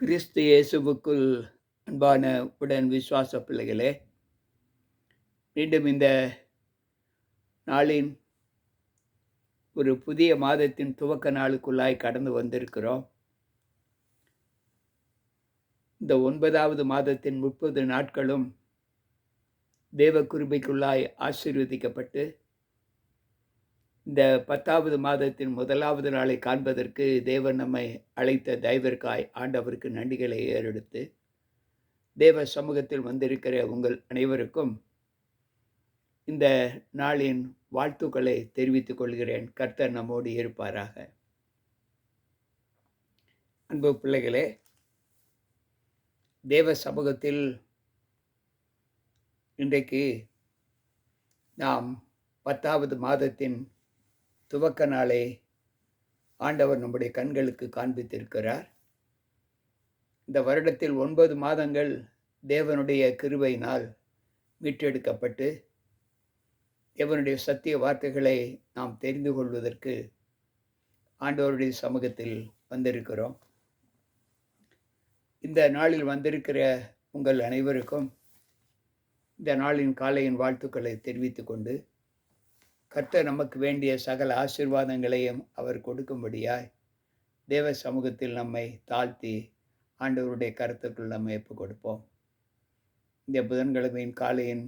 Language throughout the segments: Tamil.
கிறிஸ்து இயேசுவுக்குள் அன்பான உடன் விசுவாச பிள்ளைகளே மீண்டும் இந்த நாளின் ஒரு புதிய மாதத்தின் துவக்க நாளுக்குள்ளாய் கடந்து வந்திருக்கிறோம். இந்த ஒன்பதாவது மாதத்தின் முப்பது நாட்களும் தேவ குருபைக்குள்ளாய் ஆசீர்வதிக்கப்பட்டு இந்த பத்தாவது மாதத்தின் முதலாவது நாளை காண்பதற்கு தேவன் நம்மை அழைத்த தயவிற்காய் ஆண்டவருக்கு நன்றிகளை ஏறெடுத்து தேவ சமூகத்தில் வந்திருக்கிற உங்கள் அனைவருக்கும் இந்த நாளின் வாழ்த்துக்களை தெரிவித்துக் கொள்கிறேன். கர்த்தர் நம்மோடு இருப்பாராக. அன்பு பிள்ளைகளே தேவ சமூகத்தில் இன்றைக்கு நாம் பத்தாவது மாதத்தின் துவக்க நாளை ஆண்டவர் நம்முடைய கண்களுக்கு காண்பித்திருக்கிறார். இந்த வருடத்தில் ஒன்பது மாதங்கள் தேவனுடைய கிருபையினால் மீட்டெடுக்கப்பட்டு தேவனுடைய சத்திய வார்த்தைகளை நாம் தெரிந்து கொள்வதற்கு ஆண்டவருடைய சமூகத்தில் வந்திருக்கிறோம். இந்த நாளில் வந்திருக்கிற உங்கள் அனைவருக்கும் இந்த நாளின் காலையின் வாழ்த்துக்களை தெரிவித்துக்கொண்டு கொண்டு கர்த்தர் நமக்கு வேண்டிய சகல ஆசீர்வாதங்களையும் அவர் கொடுக்கும்படியாய் தேவ சமூகத்தில் நம்மை தாழ்த்தி ஆண்டவருடைய கருத்துக்கள் நம்ம எப்போ கொடுப்போம். இந்த புதன்கிழமையின் காலையின்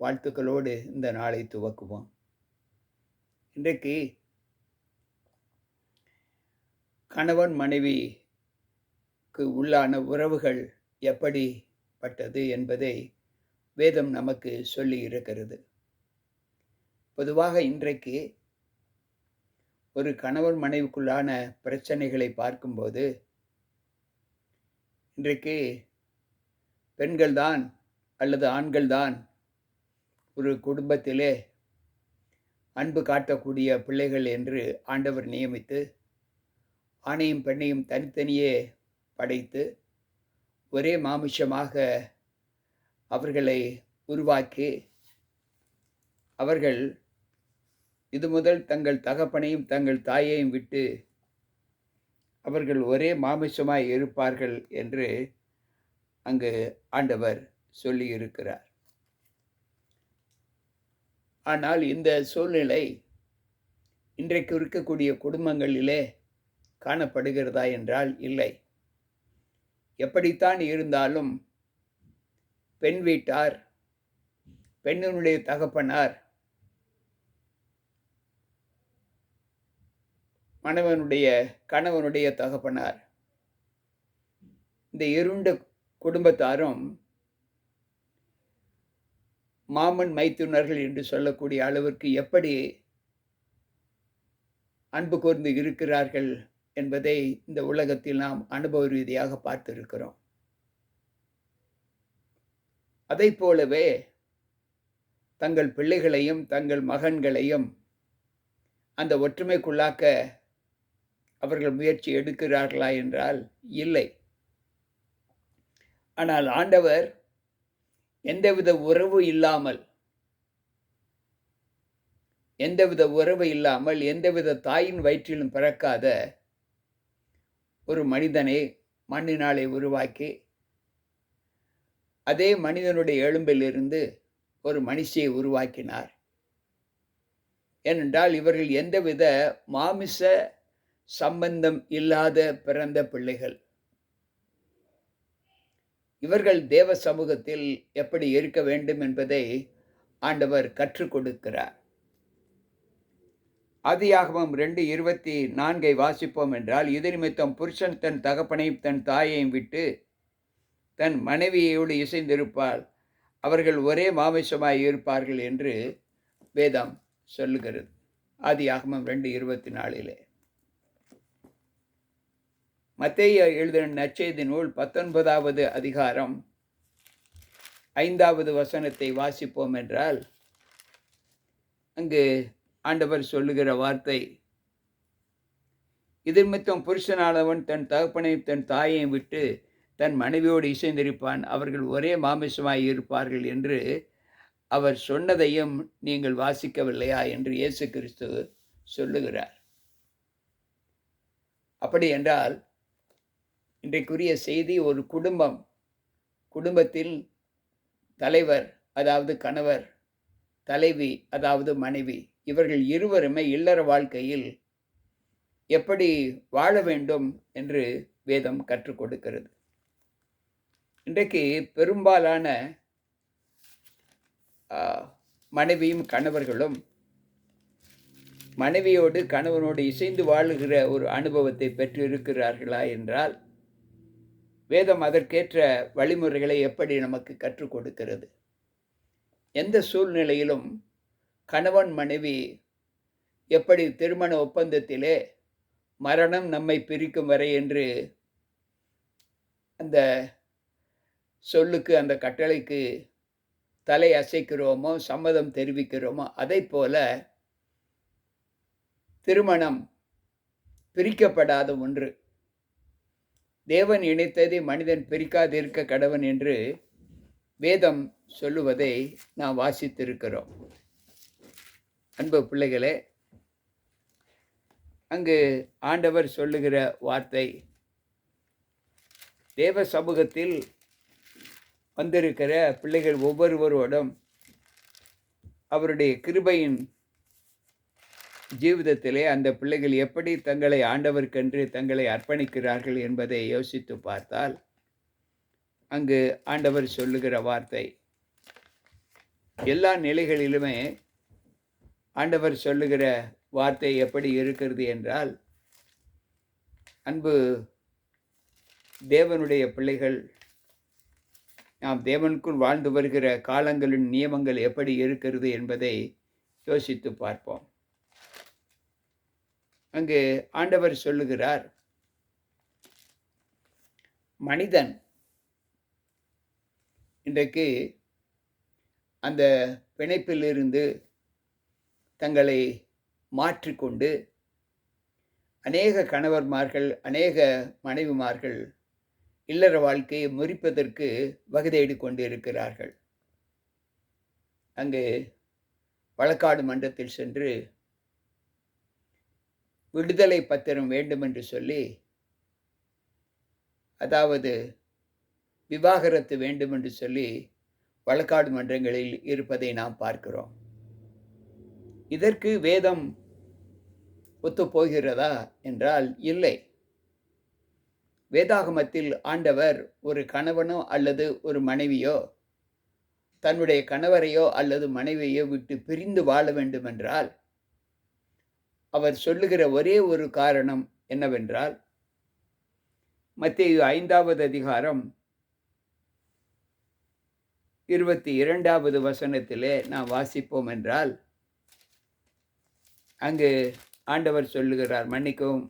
வாழ்த்துக்களோடு இந்த நாளை துவக்குவோம். இன்றைக்கு கணவன் மனைவிக்கு உள்ளான உறவுகள் எப்படிப்பட்டது என்பதை வேதம் நமக்கு சொல்லி இருக்கிறது. பொதுவாக இன்றைக்கு ஒரு கணவன் மனைவிக்குள்ளான பிரச்சனைகளை பார்க்கும்போது இன்றைக்கு பெண்கள்தான் அல்லது ஆண்கள்தான் ஒரு குடும்பத்திலே அன்பு காட்டக்கூடிய பிள்ளைகள் என்று ஆண்டவர் நியமித்து ஆணையும் பெண்ணையும் தனித்தனியே படைத்து ஒரே மாமிஷமாக அவர்களை உருவாக்கி அவர்கள் இது முதல் தங்கள் தகப்பனையும் தங்கள் தாயையும் விட்டு அவர்கள் ஒரே மாமிசமாய் இருப்பார்கள் என்று அங்கு ஆண்டவர் சொல்லியிருக்கிறார். ஆனால் இந்த சூழ்நிலை இன்றைக்கு இருக்கக்கூடிய குடும்பங்களிலே காணப்படுகிறதா என்றால் இல்லை. எப்படித்தான் இருந்தாலும் பெண் வீட்டார் பெண்ணினுடைய தகப்பனார் மணவனுடைய கணவனுடைய தகப்பனார். இந்த இருண்ட குடும்பத்தாரும் மாமன் மைத்துனர்கள் என்று சொல்லக்கூடிய அளவிற்கு எப்படி அன்பு கூர்ந்து இருக்கிறார்கள் என்பதை இந்த உலகத்தில் நாம் அனுபவ ரீதியாக பார்த்திருக்கிறோம். அதை போலவே தங்கள் பிள்ளைகளையும் தங்கள் மகன்களையும் அந்த ஒற்றுமைக்குள்ளாக்க அவர்கள் முயற்சி எடுக்கிறார்களா என்றால் இல்லை. ஆனால் ஆண்டவர் எந்தவித உறவு இல்லாமல் எந்தவித உறவு இல்லாமல் எந்தவித தாயின் வயிற்றிலும் பிறக்காத ஒரு மனிதனை மண்ணினாலே உருவாக்கி அதே மனிதனுடைய எலும்பிலிருந்து ஒரு மனுஷியை உருவாக்கினார். ஏனென்றால் இவர்கள் எந்தவித மாமிச சம்பந்தம் இல்லாத பிறந்த பிள்ளைகள். இவர்கள் தேவ சமூகத்தில் எப்படி இருக்க வேண்டும் என்பதை ஆண்டவர் கற்றுக் கொடுக்கிறார். ஆதியாகமம் ரெண்டு இருபத்தி நான்கை வாசிப்போம் என்றால் இது நிமித்தம் புருஷன் தன் தகப்பனையும் தன் தாயையும் விட்டு தன் மனைவியோடு இசைந்திருப்பால் அவர்கள் ஒரே மாமிசமாய் இருப்பார்கள் என்று வேதம் சொல்லுகிறது. ஆதியாகமம் ரெண்டு இருபத்தி நாலிலே மத்தேய எழுதின நற்செய்தி நூல் பத்தொன்பதாவது அதிகாரம். ஐந்தாவது வசனத்தை வாசிப்போம் என்றால் அங்கு ஆண்டவர் சொல்லுகிற வார்த்தை இதன்மித்தம் புருஷனானவன் தன் தகப்பனையும் தன் தாயையும் விட்டு தன் மனைவியோடு இசைந்திருப்பான். அவர்கள் ஒரே மாமிசமாய் இருப்பார்கள் என்று அவர் சொன்னதையும் நீங்கள் வாசிக்கவில்லையா என்று இயேசு கிறிஸ்து சொல்லுகிறார். அப்படி என்றால் இன்றைக்குரிய செய்தி ஒரு குடும்பம் குடும்பத்தில் தலைவர் அதாவது கணவர் தலைவி அதாவது மனைவி இவர்கள் இருவருமே இல்லற வாழ்க்கையில் எப்படி வாழ வேண்டும் என்று வேதம் கற்றுக் கொடுக்கிறது. இன்றைக்கு பெரும்பாலான மனைவியும் கணவர்களும் மனைவியோடு கணவனோடு இசைந்து வாழுகிற ஒரு அனுபவத்தை பெற்றிருக்கிறார்களா என்றால் வேதம் அதற்கேற்ற வழிமுறைகளை எப்படி நமக்கு கற்றுக் கொடுக்கிறது? எந்த சூழ்நிலையிலும் கணவன் மனைவி எப்படி திருமண ஒப்பந்தத்திலே மரணம் நம்மை பிரிக்கும் வரை என்று அந்த சொல்லுக்கு அந்த கட்டளைக்கு தலை அசைக்கிறோமோ சம்மதம் தெரிவிக்கிறோமோ அதை போல திருமணம் பிரிக்கப்படாத ஒன்று. தேவன் இணைத்ததை மனிதன் பிரிக்காதிருக்க கடவன் என்று வேதம் சொல்லுவதை நாம் வாசித்திருக்கிறோம். அன்பு பிள்ளைகளே அங்கு ஆண்டவர் சொல்லுகிற வார்த்தை தேவ சமூகத்தில் வந்திருக்கிற பிள்ளைகள் ஒவ்வொருவரோடும் அவருடைய கிருபையின் ஜீவிதத்திலே அந்த பிள்ளைகள் எப்படி தங்களை ஆண்டவருக்கென்று தங்களை அர்ப்பணிக்கிறார்கள் என்பதை யோசித்து பார்த்தால் அங்கு ஆண்டவர் சொல்லுகிற வார்த்தை எல்லா நிலைகளிலுமே ஆண்டவர் சொல்லுகிற வார்த்தை எப்படி இருக்கிறது என்றால் அன்பு தேவனுடைய பிள்ளைகள் நாம் தேவனுக்குள் வாழ்ந்து வருகிற காலங்களின் நியமங்கள் எப்படி இருக்கிறது என்பதை யோசித்து பார்ப்போம். அங்கு ஆண்டவர் சொல்லுகிறார் மனிதன். இன்றைக்கு அந்த பிணைப்பிலிருந்து தங்களை மாற்றிக்கொண்டு அநேக கணவர்மார்கள் அநேக மனைவிமார்கள் இல்லற வாழ்க்கையை முறிப்பதற்கு வகை கொண்டு கொண்டிருக்கிறார்கள். அங்கு வழக்காடு மன்றத்தில் சென்று விடுதலை பத்திரம் வேண்டும் என்று சொல்லி அதாவது விவாகரத்து வேண்டும் என்று சொல்லி வழக்காடு மன்றங்களில் இருப்பதை நாம் பார்க்கிறோம். இதற்கு வேதம் ஒத்துப்போகிறதா என்றால் இல்லை. வேதாகமத்தில் ஆண்டவர் ஒரு கணவனோ அல்லது ஒரு மனைவியோ தன்னுடைய கணவரையோ அல்லது மனைவியோ விட்டு பிரிந்து வாழ வேண்டுமென்றால் அவர் சொல்லுகிற ஒரே ஒரு காரணம் என்னவென்றால் மத்திய ஐந்தாவது அதிகாரம் இருபத்தி இரண்டாவது வசனத்திலே நாம் வாசிப்போம் என்றால் அங்கு ஆண்டவர் சொல்லுகிறார் மன்னிக்கவும்.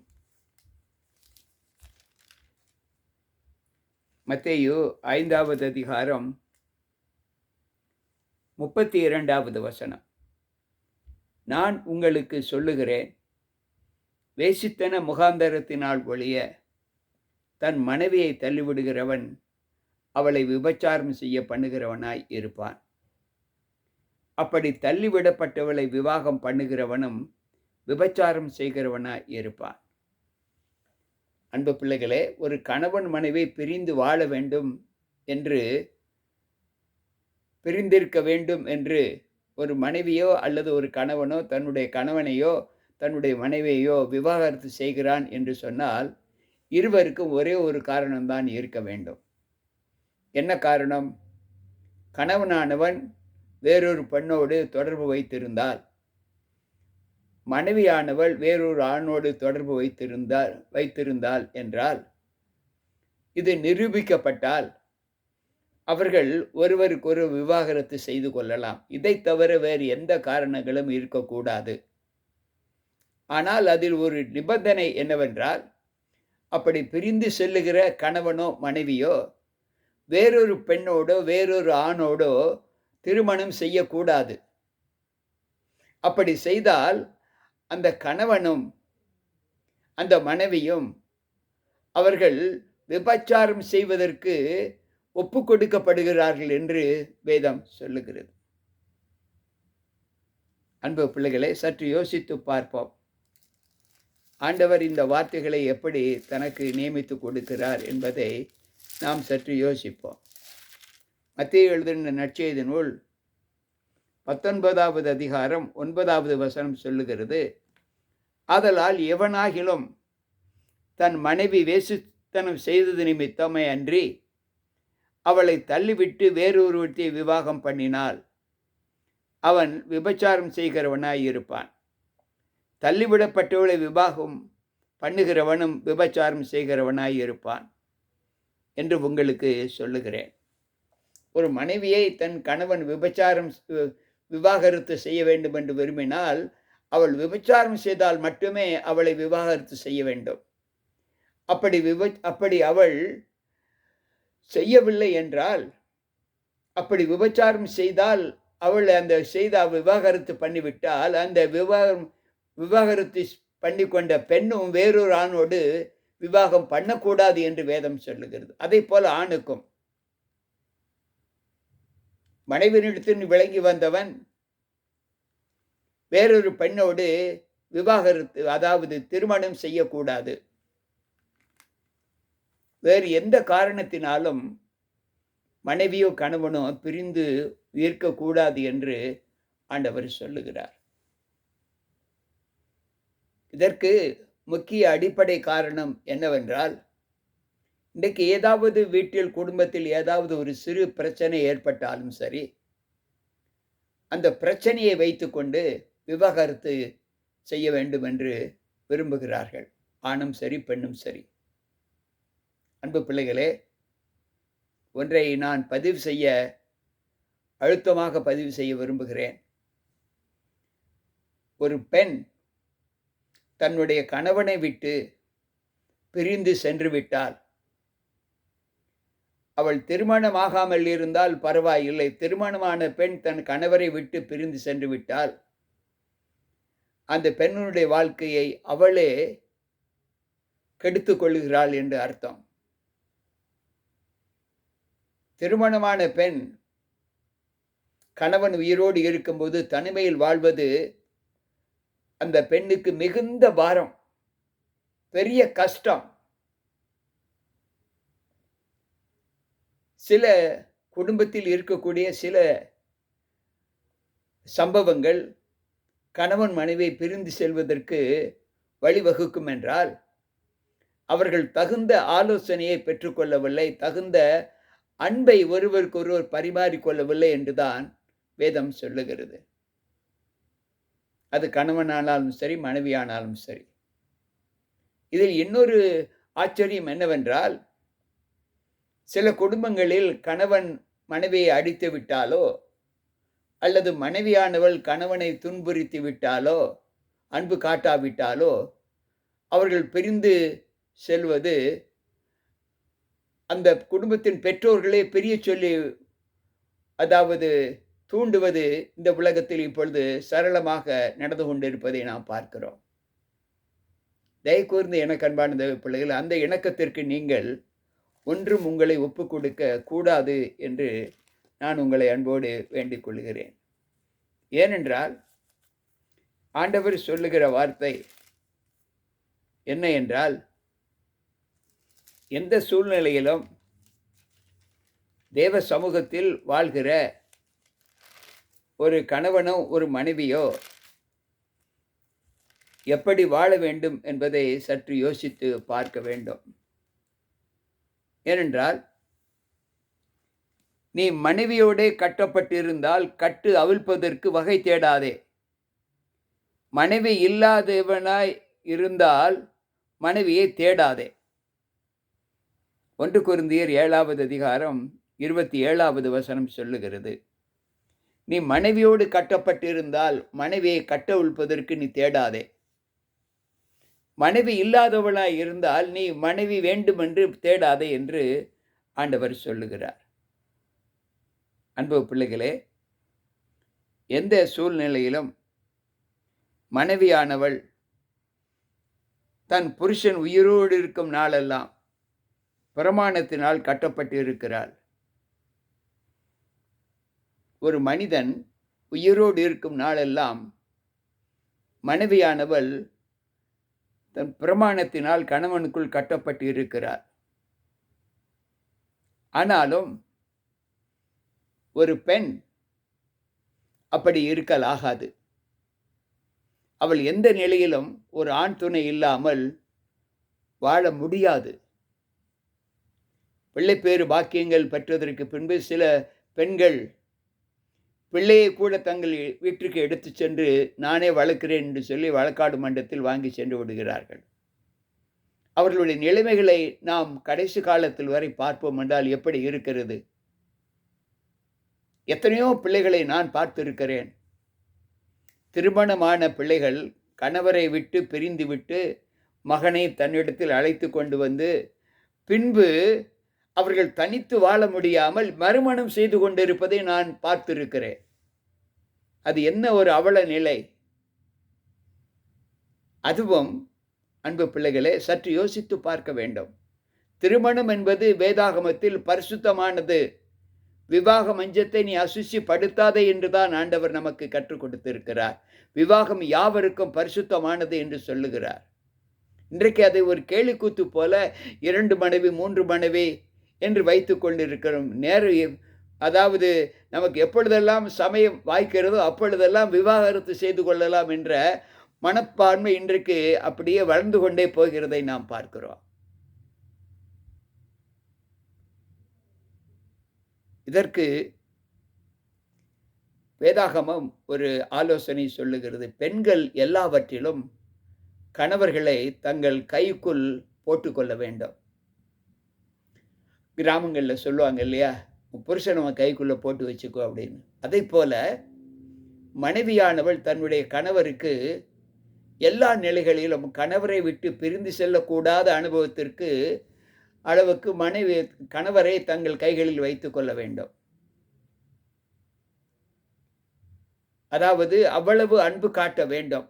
மத்தேயு ஐந்தாவது அதிகாரம் முப்பத்தி இரண்டாவது வசனம். நான் உங்களுக்கு சொல்லுகிறேன் வேசித்தன முகாந்தரத்தினால் ஒழிய தன் மனைவியை தள்ளிவிடுகிறவன் அவளை விபச்சாரம் செய்ய பண்ணுகிறவனாய் இருப்பான். அப்படி தள்ளிவிடப்பட்டவளை விவாகம் பண்ணுகிறவனும் விபச்சாரம் செய்கிறவனாய் இருப்பான். அன்பு பிள்ளைகளே ஒரு கணவன் மனைவி பிரிந்து வாழ வேண்டும் என்று பிரிந்திருக்க வேண்டும் என்று ஒரு மனைவியோ அல்லது ஒரு கணவனோ தன்னுடைய கணவனையோ தன்னுடைய மனைவியையோ விவாகரத்து செய்கிறான் என்று சொன்னால் இருவருக்கும் ஒரே ஒரு காரணம்தான் இருக்க வேண்டும். என்ன காரணம்? கணவனானவன் வேறொரு பெண்ணோடு தொடர்பு வைத்திருந்தால் மனைவியானவள் வேறொரு ஆணோடு தொடர்பு வைத்திருந்தால் வைத்திருந்தால் என்றால் இது நிரூபிக்கப்பட்டால் அவர்கள் ஒருவருக்கொரு விவாகரத்து செய்து கொள்ளலாம். இதை தவிர வேறு எந்த காரணங்களும் இருக்கக்கூடாது. ஆனால் அதில் ஒரு நிபந்தனை என்னவென்றால் அப்படி பிரிந்து செல்லுகிற கணவனோ மனைவியோ வேறொரு பெண்ணோடோ வேறொரு ஆணோடோ திருமணம் செய்யக்கூடாது. அப்படி செய்தால் அந்த கணவனும் அந்த மனைவியும் அவர்கள் விபச்சாரம் செய்வதற்கு ஒப்பு கொடுக்கப்படுகிறார்கள் என்று வேதம் சொல்லுகிறது. அன்பு பிள்ளைகளை சற்று யோசித்து பார்ப்போம். ஆண்டவர் இந்த வார்த்தைகளை எப்படி தனக்கு நியமித்து கொடுக்கிறார் என்பதை நாம் சற்று யோசிப்போம். மத்திய எழுதின நற்செய்தி நூல் பத்தொன்பதாவது அதிகாரம் ஒன்பதாவது வசனம் சொல்லுகிறது ஆதலால் எவனாகிலும் தன் மனைவி வேசுத்தனம் செய்தது நிமித்தமே அன்றி அவளை தள்ளிவிட்டு வேறொருவத்தை விவாகம் பண்ணினால் அவன் விபச்சாரம் செய்கிறவனாயிருப்பான். தள்ளிவிடப்பட்டவளை விவாகம் பண்ணுகிறவனும் விபச்சாரம் செய்கிறவனாயிருப்பான் என்று உங்களுக்கு சொல்லுகிறேன். ஒரு மனைவியை தன் கணவன் விபச்சாரம் விவாகரத்து செய்ய வேண்டும் என்று விரும்பினால் அவள் விபச்சாரம் செய்தால் மட்டுமே அவளை விவாகரத்து செய்ய வேண்டும். அப்படி விப அப்படி அவள் செய்யவில்லை என்றால் அப்படி விபச்சாரம் செய்தால் அவள் அந்த செய்த விவாகரத்து பண்ணிவிட்டால் அந்த விவாகம் விவாகரத்து பண்ணி கொண்ட பெண்ணும் வேறொரு ஆணோடு விவாகம் பண்ணக்கூடாது என்று வேதம் சொல்லுகிறது. அதே போல ஆணுக்கும். மனைவினிடத்தில் விளங்கி வந்தவன் வேறொரு பெண்ணோடு விவாகரத்து அதாவது திருமணம் செய்யக்கூடாது. வேறு எந்த காரணத்தினாலும் மனைவியோ கணவனோ பிரிந்து இருக்கக்கூடாது என்று ஆண்டவர் சொல்லுகிறார். இதற்கு முக்கிய அடிப்படை காரணம் என்னவென்றால் இன்றைக்கு ஏதாவது வீட்டில் குடும்பத்தில் ஏதாவது ஒரு சிறு பிரச்சனை ஏற்பட்டாலும் சரி அந்த பிரச்சனையை வைத்துக்கொண்டு விவாகரத்து செய்ய வேண்டும் என்று விரும்புகிறார்கள். ஆணும் சரி பெண்ணும் சரி. அன்பு பிள்ளைகளே ஒன்றை நான் பதிவு செய்ய அழுத்தமாக பதிவு செய்ய விரும்புகிறேன். ஒரு பெண் தன்னுடைய கணவனை விட்டு பிரிந்து சென்று விட்டாள் அவள் திருமணமாகாமல் இருந்தால் பரவாயில்லை. திருமணமான பெண் தன் கணவரை விட்டு பிரிந்து சென்று விட்டால் அந்த பெண்ணுடைய வாழ்க்கையை அவளே கெடுத்து கொள்கிறாள் என்று அர்த்தம். திருமணமான பெண் கணவன் உயிரோடு இருக்கும்போது தனிமையில் வாழ்வது அந்த பெண்ணுக்கு மிகுந்த பாரம் பெரிய கஷ்டம். சில குடும்பத்தில் இருக்கக்கூடிய சில சம்பவங்கள் கணவன் மனைவியை பிரிந்து செல்வதற்கு வழிவகுக்கும் என்றால் அவர்கள் தகுந்த ஆலோசனையை பெற்றுக்கொள்ளவில்லை தகுந்த அன்பை ஒருவருக்கொருவர் பரிமாறிக்கொள்ளவில்லை என்றுதான் வேதம் சொல்லுகிறது. அது கணவனானாலும் சரி மனைவியானாலும் சரி. இதில் இன்னொரு ஆச்சரியம் என்னவென்றால் சில குடும்பங்களில் கணவன் மனைவியை அடித்து விட்டாலோ அல்லது மனைவியானவள் கணவனை துன்புறுத்தி விட்டாலோ அன்பு காட்டாவிட்டாலோ அவர்கள் பிரிந்து செல்வது அந்த குடும்பத்தின் பெற்றோர்களே பெரிய சொல்லி அதாவது தூண்டுவது இந்த உலகத்தில் இப்பொழுது சரளமாக நடந்து கொண்டிருப்பதை நாம் பார்க்கிறோம். தயவு கூர்ந்து எனக்கு அன்பான பிள்ளைகள் அந்த இணக்கத்திற்கு நீங்கள் ஒன்றும் உங்களை ஒப்பு கொடுக்க கூடாது என்று நான் உங்களை அன்போடு வேண்டிக் கொள்கிறேன். ஏனென்றால் ஆண்டவர் சொல்லுகிற வார்த்தை என்ன என்றால் எந்த சூழ்நிலையிலும் தேவ சமூகத்தில் வாழ்கிற ஒரு கணவனோ ஒரு மனைவியோ எப்படி வாழ வேண்டும் என்பதை சற்று யோசித்து பார்க்க வேண்டும். ஏனென்றால் நீ மனைவியோடே கட்டப்பட்டிருந்தால் கட்டு அவிழ்ப்பதற்கு வகை தேடாதே. மனைவி இல்லாதவனாய் இருந்தால் மனைவியை தேடாதே. ஒன்று குருந்தியர் ஏழாவது அதிகாரம் இருபத்தி ஏழாவது வசனம் சொல்லுகிறது. நீ மனைவியோடு கட்டப்பட்டிருந்தால் மனைவியை கட்ட உழ்ப்பதற்கு நீ தேடாதே. மனைவி இல்லாதவளாய் இருந்தால் நீ மனைவி வேண்டுமென்று தேடாதே என்று ஆண்டவர் சொல்லுகிறார். அன்பு பிள்ளைகளே எந்த சூழ்நிலையிலும் மனைவியானவள் தன் புருஷன் உயிரோடு இருக்கும் நாளெல்லாம் பிரமாணத்தினால் கட்டப்பட்டு இருக்கிறாள் ஒரு மனிதன் உயிரோடு இருக்கும் நாளெல்லாம் மனைவியானவள் தன் பிரமாணத்தினால் கணவனுக்குள் கட்டப்பட்டு இருக்கிறார் ஆனாலும் ஒரு பெண் அப்படி இருக்கலாகாது அவள் எந்த நிலையிலும் ஒரு ஆண் துணை இல்லாமல் வாழ முடியாது. பிள்ளைப்பேறு பாக்கியங்கள் பெற்றதற்கு பின்பு சில பெண்கள் பிள்ளையை கூட தங்கள் வீட்டிற்கு எடுத்து சென்று நானே வளர்க்கிறேன் என்று சொல்லி வழக்காடு மன்றத்தில் வாங்கி சென்று விடுகிறார்கள். அவர்களுடைய நிலைமைகளை நாம் கடைசி காலத்தில் வரை பார்ப்போம் என்றால் எப்படி இருக்கிறது? எத்தனையோ பிள்ளைகளை நான் பார்த்திருக்கிறேன். திருமணமான பிள்ளைகள் கணவரை விட்டு பிரிந்து விட்டு மகனை தன்னிடத்தில் அழைத்து கொண்டு வந்து பின்பு அவர்கள் தனித்து வாழ முடியாமல் மறுமணம் செய்து கொண்டிருப்பதை நான் பார்த்திருக்கிறேன். அது என்ன ஒரு அவல நிலை? அதுவும் அன்பு பிள்ளைகளே சற்று யோசித்து பார்க்க வேண்டும். திருமணம் என்பது வேதாகமத்தில் பரிசுத்தமானது. விவாக மஞ்சத்தை நீ அசுசி படுத்தாதே என்றுதான் ஆண்டவர் நமக்கு கற்றுக் கொடுத்திருக்கிறார். விவாகம் யாவருக்கும் பரிசுத்தமானது என்று சொல்லுகிறார். இன்றைக்கு அதை ஒரு கேலிக்கூத்து போல இரண்டு மனைவி மூன்று மனைவி என்று வைத்து கொண்டிருக்கிறோம். நேரம் அதாவது நமக்கு எப்பொழுதெல்லாம் சமயம் வாய்க்கிறதோ அப்பொழுதெல்லாம் விவாகரத்து செய்து கொள்ளலாம் என்ற மனப்பான்மை இன்றைக்கு அப்படியே வளர்ந்து கொண்டே போகிறதை நாம் பார்க்கிறோம். இதற்கு வேதாகமம் ஒரு ஆலோசனை சொல்லுகிறது. பெண்கள் எல்லாவற்றிலும் கணவர்களை தங்கள் கைக்குள் போட்டுக்கொள்ள வேண்டும். கிராமங்களில் சொல்லுவாங்க இல்லையா? புருஷன் அவன் கைக்குள்ளே போட்டு வச்சுக்கோ அப்படின்னு. அதே போல் மனைவியானவள் தன்னுடைய கணவருக்கு எல்லா நிலைகளிலும் கணவரை விட்டு பிரிந்து செல்லக்கூடாத அனுபவத்திற்கு அளவுக்கு மனைவி கணவரை தங்கள் கைகளில் வைத்து கொள்ள வேண்டும். அதாவது அவ்வளவு அன்பு காட்ட வேண்டும்.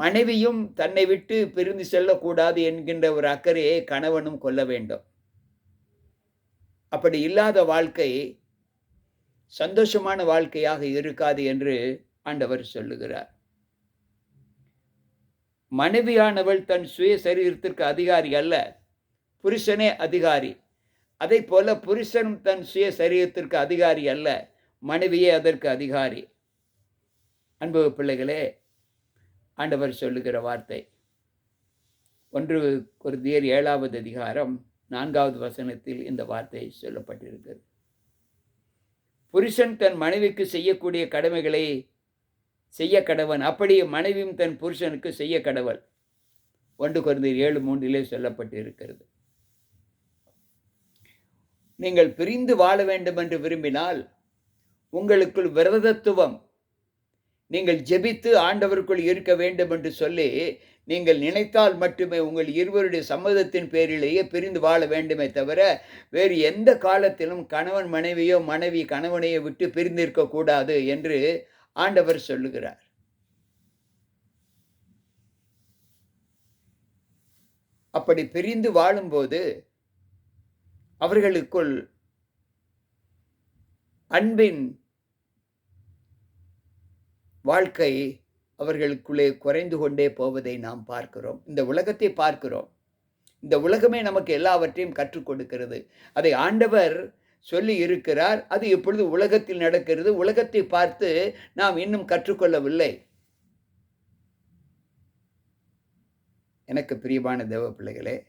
மனைவியும் தன்னை விட்டு பிரிந்து செல்லக்கூடாது என்கின்ற ஒரு அக்கறையை கணவனும் கொள்ள வேண்டும். அப்படி இல்லாத வாழ்க்கை சந்தோஷமான வாழ்க்கையாக இருக்காது என்று ஆண்டவர் சொல்லுகிறார். மனைவியானவள் தன் சுய சரீரத்திற்கு அதிகாரி அல்ல புருஷனே அதிகாரி. அதை போல புருஷனும் தன் சுய சரீரத்திற்கு அதிகாரி அல்ல மனைவியே அதற்கு அதிகாரி. அன்பு பிள்ளைகளே ஆண்டவர் சொல்லுகிற வார்த்தை. ஒன்று குருதியர் ஏழாவது அதிகாரம் நான்காவது வசனத்தில் இந்த வார்த்தை சொல்லப்பட்டிருக்கிறது. புருஷன் தன் மனைவிக்கு செய்யக்கூடிய கடமைகளை செய்ய கடவன் அப்படியே மனைவியும் தன் புருஷனுக்கு செய்ய கடவள். ஒன்று குருந்தீர் ஏழு மூன்றிலே சொல்லப்பட்டு இருக்கிறது நீங்கள் பிரிந்து வாழ வேண்டும் என்று விரும்பினால் உங்களுக்குள் விரதத்துவம் நீங்கள் ஜெபித்து ஆண்டவருக்குள் இருக்க வேண்டும் என்று சொல்லி நீங்கள் நினைத்தால் மட்டுமே உங்கள் இருவருடைய சம்மதத்தின் பேரிலேயே பிரிந்து வாழ வேண்டுமே தவிர வேறு எந்த காலத்திலும் கணவன் மனைவியோ மனைவி கணவனையோ விட்டு பிரிந்திருக்க கூடாது என்று ஆண்டவர் சொல்லுகிறார். அப்படி பிரிந்து வாழும்போது அவர்களுக்குள் அன்பின் வாழ்க்கை அவர்களுக்குள்ளே குறைந்து கொண்டே போவதை நாம் பார்க்கிறோம். இந்த உலகத்தை பார்க்கிறோம். இந்த உலகமே நமக்கு எல்லாவற்றையும் கற்றுக் கொடுக்கிறது. அதை ஆண்டவர் சொல்லி இருக்கிறார். அது இப்பொழுது உலகத்தில் நடக்கிறது? உலகத்தை பார்த்து நாம் இன்னும் கற்றுக்கொள்ளவில்லை. எனக்கு பிரியமான தேவ பிள்ளைகளே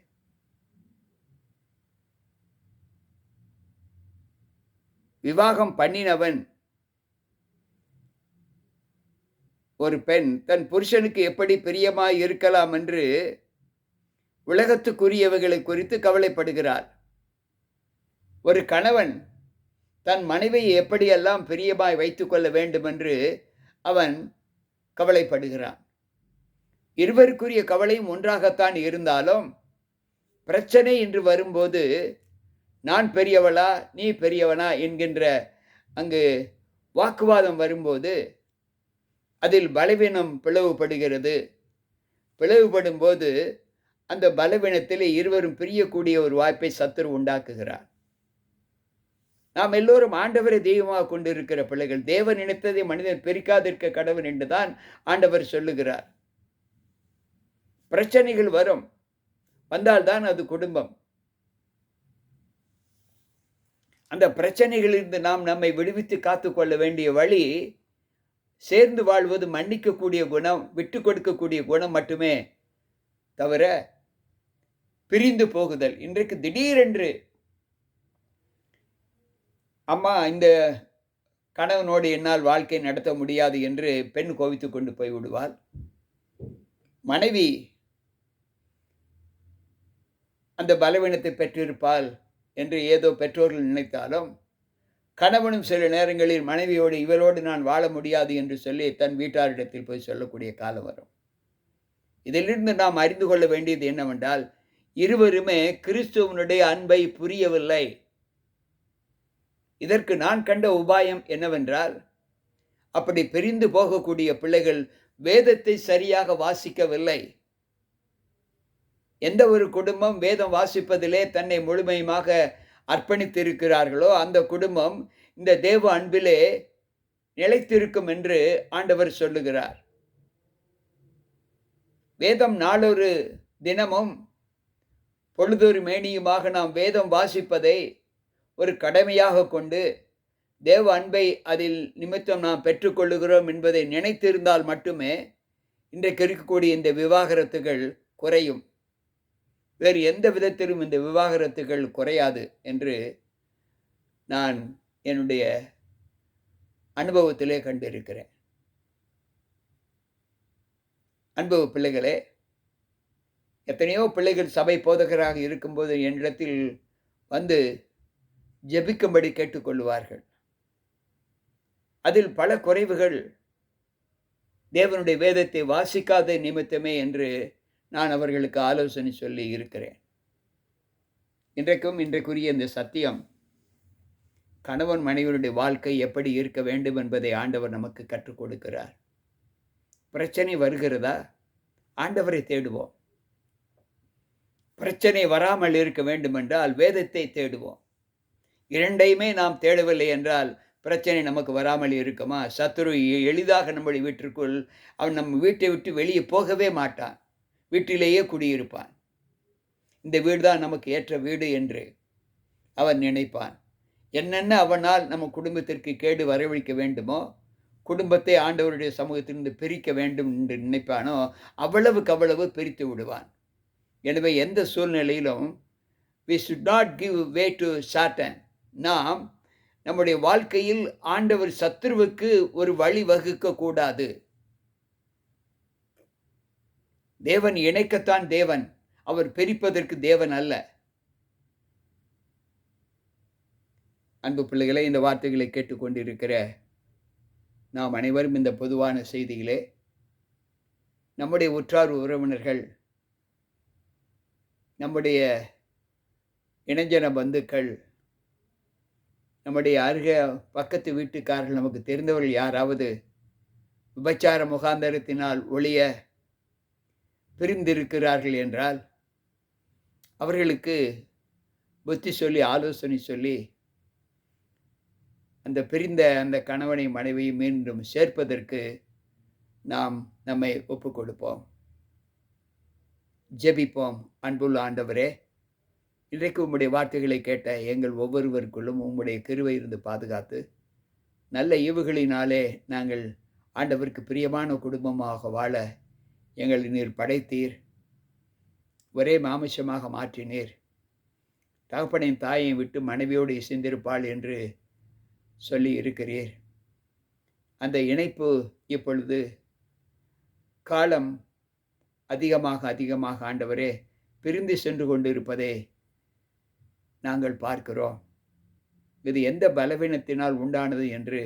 விவாகம் பண்ணினவன் ஒரு பெண் தன் புருஷனுக்கு எப்படி பிரியமாய் இருக்கலாம் என்று உலகத்துக்குரியவைகளை குறித்து கவலைப்படுகிறார் ஒரு கணவன் தன் மனைவியை எப்படியெல்லாம் பிரியமாய் வைத்துக்கொள்ள வேண்டும் என்று அவன் கவலைப்படுகிறான். இருவருக்குரிய கவலையும் ஒன்றாகத்தான் இருந்தாலும் பிரச்சனை என்று வரும்போது நான் பெரியவளா நீ பெரியவனா என்கின்ற அங்கு வாக்குவாதம் வரும்போது அதில் பலவீனம் பிளவுபடுகிறது. பிளவுபடும் போது அந்த பலவீனத்தில் இருவரும் பிரியக்கூடிய ஒரு வாய்ப்பை சத்துரு உண்டாக்குகிறார். நாம் எல்லோரும் ஆண்டவரை தெய்வமாக கொண்டிருக்கிற பிள்ளைகள் தேவன் நினைத்ததை மனிதன் பிரிக்காதிருக்க கடவுள் என்றுதான் ஆண்டவர் சொல்லுகிறார். பிரச்சனைகள் வரும். வந்தால்தான் அது குடும்பம். அந்த பிரச்சனைகளிலிருந்து நாம் நம்மை விடுவித்து காத்துக்கொள்ள வேண்டிய வழி சேர்ந்து வாழ்வது மன்னிக்கக்கூடிய குணம் விட்டு கொடுக்கக்கூடிய குணம் மட்டுமே தவிர பிரிந்து போகுதல். இன்றைக்கு திடீரென்று அம்மா இந்த கணவனோடு என்னால் வாழ்க்கை நடத்த முடியாது என்று பெண் கோவித்து கொண்டு போய் விடுவாள். மனைவி அந்த பலவீனத்தை பெற்றிருப்பாள் என்று ஏதோ பெற்றோர்கள் நினைத்தாலும் கணவனும் சில நேரங்களில் மனைவியோடு இவளோடு நான் வாழ முடியாது என்று சொல்லி தன் வீட்டாரிடத்தில் போய் சொல்லக்கூடிய காலம் வரும். இதிலிருந்து நாம் அறிந்து கொள்ள வேண்டியது என்னவென்றால் இருவருமே கிறிஸ்துவனுடைய அன்பை புரியவில்லை. இதற்கு நான் கண்ட உபாயம் என்னவென்றால் அப்படி பிரிந்து போகக்கூடிய பிள்ளைகள் வேதத்தை சரியாக வாசிக்கவில்லை. எந்த ஒரு குடும்பம் வேதம் வாசிப்பதிலே தன்னை முழுமையுமாக அர்ப்பணித்திருக்கிறார்களோ அந்த குடும்பம் இந்த தேவ அன்பிலே நிலைத்திருக்கும் என்று ஆண்டவர் சொல்லுகிறார். வேதம் நாளொரு தினமும் பொழுதொரு மேனியுமாக நாம் வேதம் வாசிப்பதை ஒரு கடமையாக கொண்டு தேவ அன்பை அதில் நிமித்தம் நாம் பெற்றுக்கொள்ளுகிறோம் என்பதை நினைத்திருந்தால் மட்டுமே இன்றைக்கு இருக்கக்கூடிய இந்த விவாகரத்துகள் குறையும். வேறு எந்த விதத்திலும் இந்த விவாகரத்துகள் குறையாது என்று நான் என்னுடைய அனுபவத்திலே கண்டிருக்கிறேன். அன்பு பிள்ளைகளே எத்தனையோ பிள்ளைகள் சபை போதகராக இருக்கும்போது என்னிடத்தில் வந்து ஜெபிக்கும்படி கேட்டுக்கொள்வார்கள். அதில் பல குறைவுகள் தேவனுடைய வேதத்தை வாசிக்காத நிமித்தமே என்று நான் அவர்களுக்கு ஆலோசனை சொல்லி இருக்கிறேன். இன்றைக்கும் இன்றைக்குரிய இந்த சத்தியம் கணவன் மனைவனுடைய வாழ்க்கை எப்படி இருக்க வேண்டும் என்பதை ஆண்டவர் நமக்கு கற்றுக் கொடுக்கிறார். பிரச்சனை வருகிறதா? ஆண்டவரை தேடுவோம். பிரச்சனை வராமல் இருக்க வேண்டுமென்றால் வேதத்தை தேடுவோம். இரண்டையுமே நாம் தேடவில்லை என்றால் பிரச்சனை நமக்கு வராமல் இருக்குமா? சத்துரு எளிதாக நம்முடைய வீட்டிற்குள் அவன் நம்ம வீட்டை விட்டு வெளியே போகவே மாட்டான். வீட்டிலேயே குடியிருப்பான். இந்த வீடு தான் நமக்கு ஏற்ற வீடு என்று அவன் நினைப்பான். என்னென்ன அவனால் நம்ம குடும்பத்திற்கு கேடு வரவழைக்க வேண்டுமோ குடும்பத்தை ஆண்டவருடைய சமூகத்திலிருந்து பிரிக்க வேண்டும் என்று நினைப்பானோ அவ்வளவுக்கு அவ்வளவு பிரித்து விடுவான். எனவே எந்த சூழ்நிலையிலும் we should not give way to Satan நாம் நம்முடைய வாழ்க்கையில் ஆண்டவர் சத்ருவுக்கு ஒரு வழி வகுக்கக்கூடாது. தேவன் இணைக்கத்தான் தேவன். அவர் பிரிப்பதற்கு தேவன் அல்ல. அன்பு பிள்ளைகளை இந்த வார்த்தைகளை கேட்டுக்கொண்டிருக்கிற நாம் அனைவரும் இந்த பொதுவான செய்திகளே நம்முடைய உற்றார் உறவினர்கள் நம்முடைய இணைஞ்சன பந்துக்கள் நம்முடைய அருகே பக்கத்து வீட்டுக்காரர்கள் நமக்கு தெரிந்தவர்கள் யாராவது விபச்சார முகாந்தரத்தினால் ஒளிய பிரிந்திருக்கிறார்கள் என்றால் அவர்களுக்கு புத்தி சொல்லி ஆலோசனை சொல்லி அந்த பிரிந்த அந்த கணவனை மனைவியை மீண்டும் சேர்ப்பதற்கு நாம் நம்மை ஒப்பு கொடுப்போம் ஜெபிப்போம். அன்புள்ள ஆண்டவரே இன்றைக்கு உம்முடைய வார்த்தைகளை கேட்ட எங்கள் ஒவ்வொருவருக்குள்ளும் உம்முடைய கிருவை இருந்து பாதுகாத்து நல்ல ஈவுகளினாலே நாங்கள் ஆண்டவருக்கு பிரியமான குடும்பமாக வாழ எங்களை நீர் படைத்தீர். ஒரே மாமிசமாக மாற்றினீர். தகப்பனையும் தாயையும் விட்டு மனைவியோடு இசைந்திருப்பாள் என்று சொல்லி இருக்கிறீர். அந்த இணைப்பு இப்பொழுது காலம் அதிகமாக அதிகமாக ஆண்டவரே பிரிந்து சென்று கொண்டிருப்பதை நாங்கள் பார்க்கிறோம். இது எந்த பலவீனத்தினால் உண்டானது என்று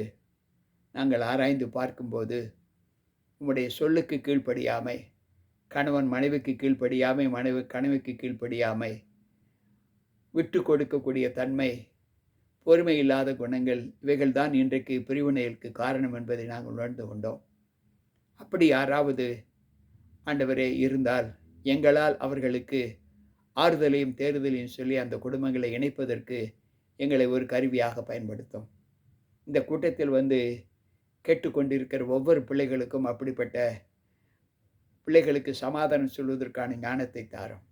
நாங்கள் ஆராய்ந்து பார்க்கும்போது உம்முடைய சொல்லுக்கு கீழ்ப்படியாமை. கணவன் மனைவிக்கு கீழ்ப்படியாமை மனைவி கணவிக்கு கீழ்ப்படியாமை. விட்டு கொடுக்கக்கூடிய தன்மை பொறுமை இல்லாத குணங்கள் இவைகள் தான் இன்றைக்கு பிரிவினைகளுக்கு காரணம் என்பதை நாங்கள் உணர்ந்து கொண்டோம். அப்படி யாராவது ஆண்டவரே இருந்தால் எங்களால் அவர்களுக்கு ஆறுதலையும் தேறுதலையும் சொல்லி அந்த குடும்பங்களை இணைப்பதற்கு எங்களை ஒரு கருவியாக பயன்படுத்தும். இந்த கூட்டத்தில் வந்து கேட்டுக்கொண்டிருக்கிற ஒவ்வொரு பிள்ளைகளுக்கும் அப்படிப்பட்ட பிள்ளைகளுக்கு சமாதானம் சொல்வதற்கான ஞானத்தை தாரும்.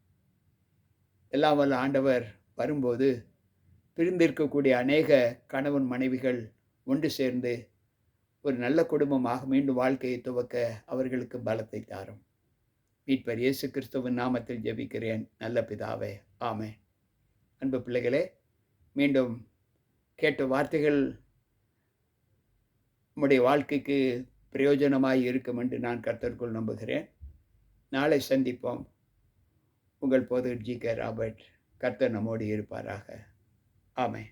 எல்லாம் வல்ல ஆண்டவர் வரும்போது பிரிந்திருக்கக்கூடிய அநேக கணவன் மனைவிகள் ஒன்று சேர்ந்து ஒரு நல்ல குடும்பமாக மீண்டும் வாழ்க்கையை துவக்க அவர்களுக்கு பலத்தை தாரும். மீட்பர் இயேசு கிறிஸ்துவின் நாமத்தில் ஜெபிக்கிறேன். நல்ல பிதாவே ஆமே அன்பு பிள்ளைகளே மீண்டும் கேட்ட வார்த்தைகள் உம்முடைய வாழ்க்கைக்கு பிரயோஜனமாக இருக்கும் என்று நான் கர்த்தருக்குள் நம்புகிறேன். நாளை சந்திப்போம். உங்கள் போது ஜி கே ராபர்ட். கர்த்தர் நம்மோடு இருப்பாராக. ஆமை